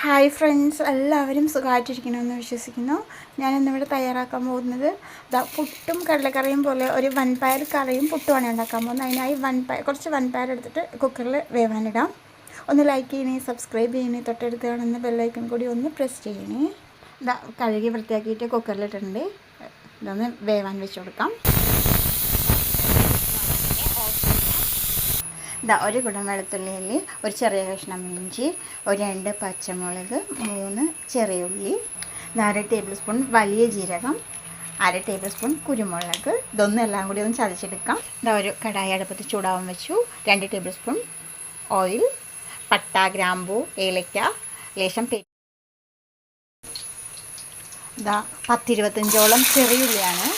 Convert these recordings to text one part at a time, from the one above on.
Hi friends എല്ലാവരും സുഖമായിട്ടിരിക്കണമെന്ന് വിശ്വസിക്കുന്നു. ഞാൻ ഇന്നിവിടെ തയ്യാറാക്കാൻ പോകുന്നത് ദാ പുട്ടും കടലക്കറിയും പോലെ ഒരു വൻപയർ കറിയും പുട്ടുമാണ് ഉണ്ടാക്കാൻ പോകുന്നത്. അതിനായി വൻപയർ കുറച്ച് വൻപയർ എടുത്തിട്ട് കുക്കറിൽ വേവാനിടാം. ഒന്ന് ലൈക്ക് ചെയ്യണേ സബ്സ്ക്രൈബ് ചെയ്യണേ തൊട്ടടുത്ത് കാണുന്ന ബെല്ലൈക്കൺ കൂടി ഒന്ന് പ്രസ് ചെയ്യണേ. ഇതാ കഴുകി വൃത്തിയാക്കിയിട്ട് കുക്കറിലിട്ടുണ്ട് ഇതൊന്ന് വേവാൻ വെച്ച് കൊടുക്കാം. ഇതാ ഒരു കുടം വെളുത്തുള്ളിയിൽ ഒരു ചെറിയ കഷ്ണം ഇഞ്ചി ഒരു രണ്ട് പച്ചമുളക് മൂന്ന് ചെറിയ ഉള്ളി അര ടേബിൾ സ്പൂൺ വലിയ ജീരകം അര ടേബിൾ സ്പൂൺ കുരുമുളക്. ഇതൊന്നും എല്ലാം കൂടി ഒന്ന് ചതച്ചെടുക്കാം. ഇതാ ഒരു കടായി അടുപ്പത്ത് ചൂടാവാൻ വെച്ചു. രണ്ട് ടേബിൾ സ്പൂൺ ഓയിൽ പട്ട ഗ്രാമ്പു ഏലക്ക ലേശം പേ ഇതാ പത്തിരുപത്തഞ്ചോളം ചെറിയുള്ളിയാണ്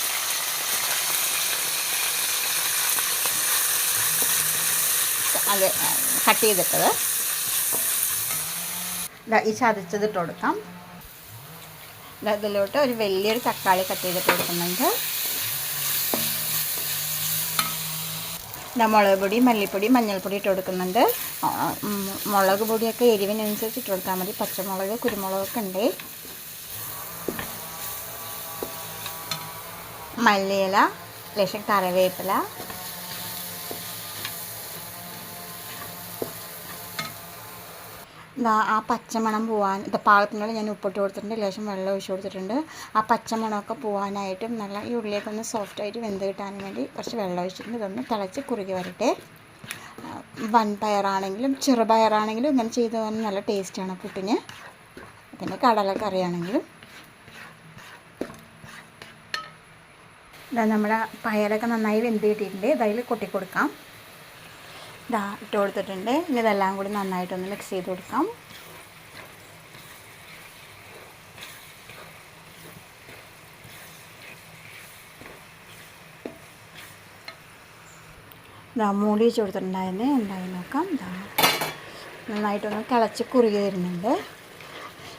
അത് കട്ട് ചെയ്തിട്ടത്. ഈ ചതച്ചതിട്ട് കൊടുക്കാം ഇതിലോട്ട് ഒരു വലിയൊരു തക്കാളി കട്ട് ചെയ്തിട്ട് കൊടുക്കുന്നുണ്ട്. മുളക് പൊടി മല്ലിപ്പൊടി മഞ്ഞൾപ്പൊടി ഇട്ട് കൊടുക്കുന്നുണ്ട്. മുളക് പൊടിയൊക്കെ എരിവിനനുസരിച്ച് ഇട്ട് കൊടുത്താൽ മതി. പച്ചമുളക് കുരുമുളകൊക്കെ ഉണ്ട്. മല്ലിയില ലേശം കറിവേപ്പില ആ പച്ചമണം പോവാൻ ഇത് പാകത്തിനുള്ള ഞാൻ ഉപ്പിട്ട് കൊടുത്തിട്ടുണ്ട് ലേശം വെള്ളം ഒഴിച്ച് കൊടുത്തിട്ടുണ്ട്. ആ പച്ചമണമൊക്കെ പോവാനായിട്ടും നല്ല ഈ ഉള്ളിയൊക്കെ ഒന്ന് സോഫ്റ്റായിട്ട് വെന്ത് കിട്ടാൻ വേണ്ടി കുറച്ച് വെള്ളം ഒഴിച്ചിട്ടുണ്ട്. ഇതൊന്ന് തിളച്ച് കുറുകി വരട്ടെ. വൺ പയറാണെങ്കിലും ചെറുപയറാണെങ്കിലും ഇങ്ങനെ ചെയ്ത് പോകാൻ നല്ല ടേസ്റ്റാണ് പുട്ടിന്. പിന്നെ കടലക്കറിയാണെങ്കിലും. ഇതാ നമ്മുടെ പയറൊക്കെ നന്നായി വെന്ത് കിട്ടിയിട്ടുണ്ട്. ഇതായി കൊട്ടി കൊടുക്കാം ഇതാ ഇട്ട് കൊടുത്തിട്ടുണ്ട്. ഇനി ഇതെല്ലാം കൂടി നന്നായിട്ടൊന്ന് മിക്സ് ചെയ്ത് കൊടുക്കാം. ഇതാ മൂടി വെച്ച് കൊടുത്തിട്ടുണ്ടായിരുന്നു. എന്തായി നോക്കാം. ഇതാ നന്നായിട്ടൊന്ന് കിളച്ച് കുറുകി വരുന്നുണ്ട്.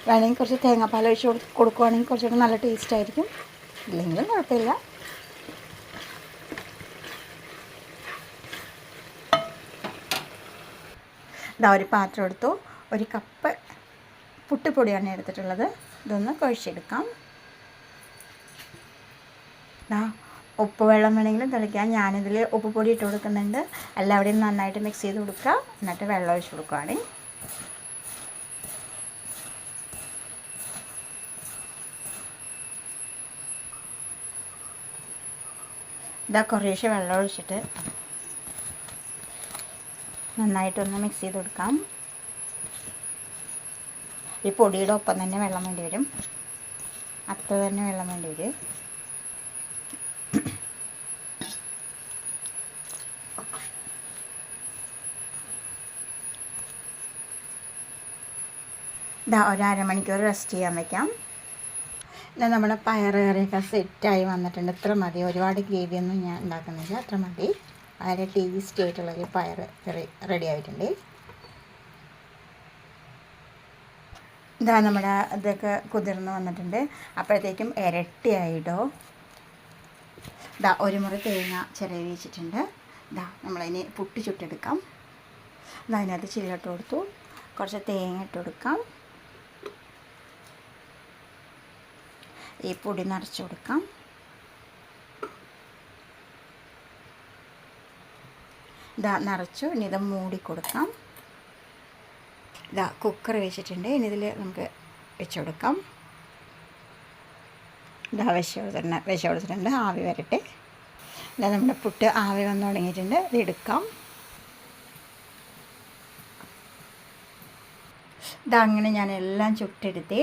വേണമെങ്കിൽ കുറച്ച് തേങ്ങാപ്പാൽ ഒഴിച്ച് കൊടുക്കുകയാണെങ്കിൽ കുറച്ചുകൂടി നല്ല ടേസ്റ്റ് ആയിരിക്കും. ഇല്ലെങ്കിലും കുഴപ്പമില്ല. ഇതാ ഒരു പാത്രം എടുത്തു. ഒരു കപ്പ് പുട്ടുപൊടിയാണ് എടുത്തിട്ടുള്ളത്. ഇതൊന്ന് കുഴച്ചെടുക്കാം. ഇതാ ഉപ്പ് വെള്ളം വേണമെങ്കിലും തിളയ്ക്കാം ഞാനിതിൽ ഉപ്പ് പൊടി ഇട്ട് കൊടുക്കുന്നുണ്ട്. എല്ലാവരെയും നന്നായിട്ട് മിക്സ് ചെയ്ത് കൊടുക്കുക. എന്നിട്ട് വെള്ളം ഒഴിച്ച് കൊടുക്കുകയാണ് ഇതാ കുറേശ്ശെ വെള്ളം ഒഴിച്ചിട്ട് നന്നായിട്ടൊന്ന് മിക്സ് ചെയ്ത് കൊടുക്കാം. ഈ പൊടിയുടെ ഒപ്പം തന്നെ വെള്ളം വേണ്ടി വരും. അത്ര തന്നെ വെള്ളം വേണ്ടി വരും. ഇതാ ഒരു അരമണിക്കൂർ റെസ്റ്റ് ചെയ്യാൻ വയ്ക്കാം ഇതാ നമ്മുടെ പയർ കറിയൊക്കെ സെറ്റായി വന്നിട്ടുണ്ട്. ഇത്ര മതി. ഒരുപാട് ഗ്രേവിയൊന്നും ഞാൻ ഉണ്ടാക്കുന്നില്ല. അത്ര മതി. വളരെ ടേസ്റ്റി ആയിട്ടുള്ളൊരു പയർ റെഡി ആയിട്ടുണ്ട്. ഇതാ നമ്മുടെ ഇതൊക്കെ കുതിർന്ന് വന്നിട്ടുണ്ട്. അപ്പോഴത്തേക്കും ഇരട്ടിയായിട്ടോ. ഇതാ ഒരു മുറി തേങ്ങ ചിരവി വെച്ചിട്ടുണ്ട്. ഇതാ നമ്മളതിന് പുട്ടി ചുട്ടെടുക്കാം. ഇതാ അതിനകത്ത് ചില്ലിട്ട് കൊടുത്തു. കുറച്ച് തേങ്ങ ഇട്ട് കൊടുക്കാം. ഈ പൊടി നിറച്ച് കൊടുക്കാം. ഇതാ നിറച്ചു. ഇനി ഇത് മൂടി കൊടുക്കാം. ഇതാ കുക്കർ വെച്ചിട്ടുണ്ട്. ഇനി ഇതിൽ നമുക്ക് വെച്ച് കൊടുക്കാം. ഇതാ വെച്ച് കൊടുത്തിട്ടുണ്ട്. വെച്ച് കൊടുത്തിട്ടുണ്ട്. ആവി വരട്ടെ. ഇതാ നമ്മുടെ പുട്ട് ആവി വന്ന് തുടങ്ങിയിട്ടുണ്ട്. ഇത് എടുക്കാം. ഇതാ അങ്ങനെ ഞാൻ എല്ലാം ചുട്ടെടുത്തേ.